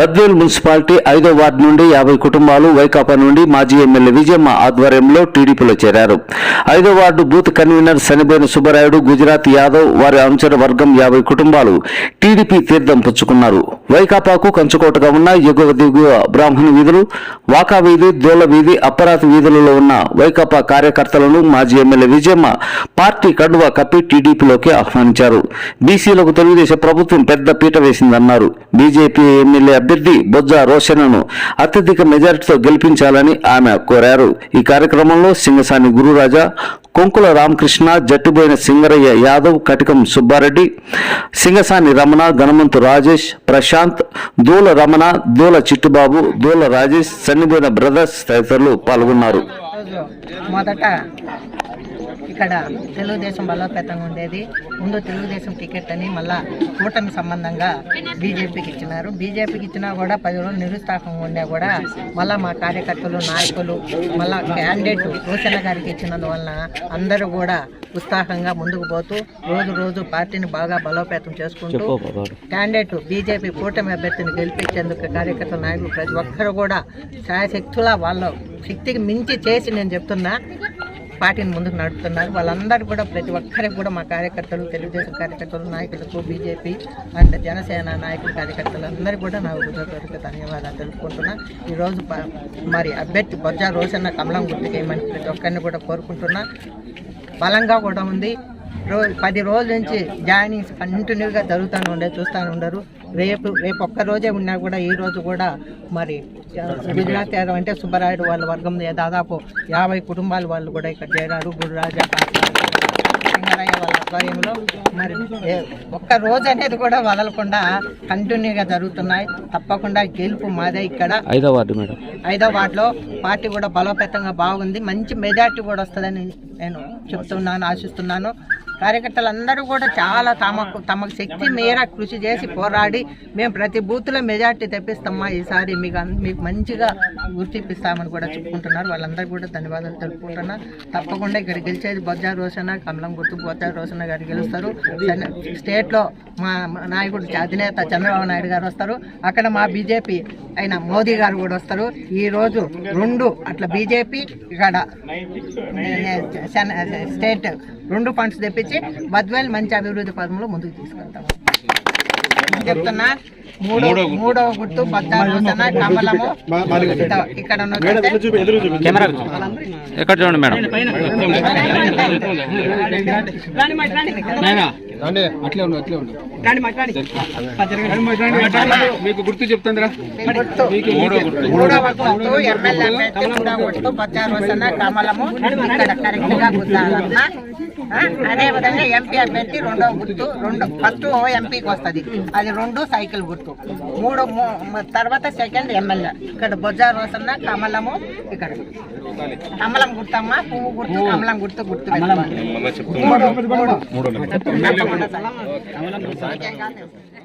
Badvel municipality ఐదో ward నుండి యాభై కుటుంబాలు వైకాపా నుండి మాజీ ఎమ్మెల్యే విజయమ్మ ఆధ్వర్యంలో టీడీపీలో చేరారు. ఐదో ward booth convener Shaniboyina Subbarayudu Gujarat Yadav వారి అనుచర వర్గం యాభై కుటుంబాలు టీడీపీ తీర్థం పుచ్చుకున్నారు. వైకాపాకు కంచుకోటగా ఉన్న ఎగువ దిగువ బ్రాహ్మణ వీధులు వాకా వీధి దోల వీధి అప్పరాతి వీధులలో ఉన్న వైకాపా కార్యకర్తలను మాజీ ఎమ్మెల్యే విజయమ్మ పార్టీ కండువా కప్పి టీడీపీలోకి ఆహ్వానించారు. బీసీలకు తెలుగుదేశం ప్రభుత్వం పెద్ద పీట వేసిందన్నారు. బీజేపీ ఎమ్మెల్యే అభ్యర్థి బొజ్జ రోషన్ను అత్యధిక మెజారిటీతో గెలిపించాలని ఆమె కోరారు. ఈ కార్యక్రమంలో సింగసాని గురురాజా కొంకుల రామకృష్ణ జట్టుబోయిన సింగరయ్య యాదవ్ కటికం సుబ్బారెడ్డి సింగసాని రమణ గణమంతు రాజేష్ ప్రశాంత్ దూల రమణ దూల చిట్టుబాబు దూల రాజేష్ సన్నిబోయిన బ్రదర్స్ తదితరులు పాల్గొన్నారు. మొదట ఇక్కడ తెలుగుదేశం బలోపేతంగా ఉండేది. ముందు తెలుగుదేశం టికెట్ అని మళ్ళా కూటమి సంబంధంగా బీజేపీకి ఇచ్చినారు. బీజేపీకి ఇచ్చినా కూడా పది రోజులు నిరుత్సాహంగా ఉన్నా కూడా మళ్ళా మా కార్యకర్తలు నాయకులు మళ్ళా క్యాండిడేట్ రోషన్న గారికి ఇచ్చినందువలన అందరూ కూడా ఉత్సాహంగా ముందుకు పోతూ రోజు రోజు పార్టీని బాగా బలోపేతం చేసుకుంటూ క్యాండిడేట్ బీజేపీ కూటమి అభ్యర్థిని గెలిపించేందుకు కార్యకర్తల నాయకులు ప్రతి ఒక్కరు కూడా శాయశక్తులా వాళ్ళ శక్తికి మించి చేసి నేను చెప్తున్నా పార్టీని ముందుకు నడుపుతున్నారు. వాళ్ళందరూ కూడా ప్రతి ఒక్కరికి కూడా మా కార్యకర్తలు తెలుగుదేశం కార్యకర్తలు నాయకులకు బీజేపీ అండ్ జనసేన నాయకులు కార్యకర్తలు అందరికీ కూడా నా ఉద్యోగ ధన్యవాదాలు తెలుపుకుంటున్నా. ఈరోజు ప- మరి అభ్యర్థి బొజ్జా రోజన్న కమలం గుర్తుకేయమని ప్రతి ఒక్కరిని కూడా కోరుకుంటున్నా. బలంగా కూడా ఉంది. రోజు పది రోజుల నుంచి జాయినింగ్స్ కంటిన్యూగా జరుగుతూనే ఉండే చూస్తూనే ఉండరు. రేపు రేపు ఒక్క రోజే ఉన్నా కూడా ఈ రోజు కూడా మరి గుజరాత్ యాదవ్ అంటే సుబ్బరాయుడు వాళ్ళ వర్గం దాదాపు యాభై కుటుంబాల వాళ్ళు కూడా ఇక్కడ చేరారు గురురాజా సింగరయ్య వాళ్ళ ఆధ్వర్యంలో. మరి ఒక్క రోజు అనేది కూడా వదలకుండా కంటిన్యూగా జరుగుతున్నాయి. తప్పకుండా గెలుపు మాదే ఇక్కడ. ఐదో వార్డు మేడం. ఐదో వార్డులో పార్టీ కూడా బలోపేతంగా బాగుంది. మంచి మెజార్టీ కూడా వస్తుందని నేను చెప్తున్నాను ఆశిస్తున్నాను. కార్యకర్తలందరూ కూడా చాలా తమకు తమకు శక్తి మేర కృషి చేసి పోరాడి మేము ప్రతి బూత్లో మెజార్టీ తెప్పిస్తామా ఈసారి మీకు మీకు మంచిగా గుర్తిప్పిస్తామని కూడా చెప్పుకుంటున్నారు. వాళ్ళందరూ కూడా ధన్యవాదాలు తెలుపుకుంటున్నా తప్పకుండా ఇక్కడ గెలిచేది బొజ్జా రోషన కమలం గుర్తు బొజ్జా రోషన గారు గెలుస్తారు. స్టేట్లో మా నాయకుడు అధినేత చంద్రబాబు నాయుడు గారు వస్తారు. అక్కడ మా బీజేపీ అయిన మోదీ గారు కూడా వస్తారు. ఈ రోజు రెండు అట్లా బీజేపీ ఇక్కడ స్టేట్ రెండు ఫండ్స్ తెప్పించి బద్వేల్ మంచి అభివృద్ధి పదంలో ముందుకు తీసుకెళ్తాం. చెప్తున్నా? మూడో మూడో గుర్తు బద్దాలోచన కమలము. ఇక్కడ ఎక్కడ చూడండి మేడం? అట్లే ఉండు అట్లే ఉండు. మీకు గుర్తు చెప్తుందిరా కమలము అదే విధంగా ఎంపీ అభ్యర్థి రెండో గుర్తు రెండు ఫస్ట్ ఎంపీకి వస్తది అది రెండు సైకిల్ గుర్తు మూడు తర్వాత సెకండ్ ఎమ్మెల్యే ఇక్కడ బొజ్జా రోసన్న కమలము ఇక్కడ కమలం గుర్తమ్మ పువ్వు గుర్తు కమలం గుర్తు గుర్తు. మూడు మూడు తప్పకుండా సార్.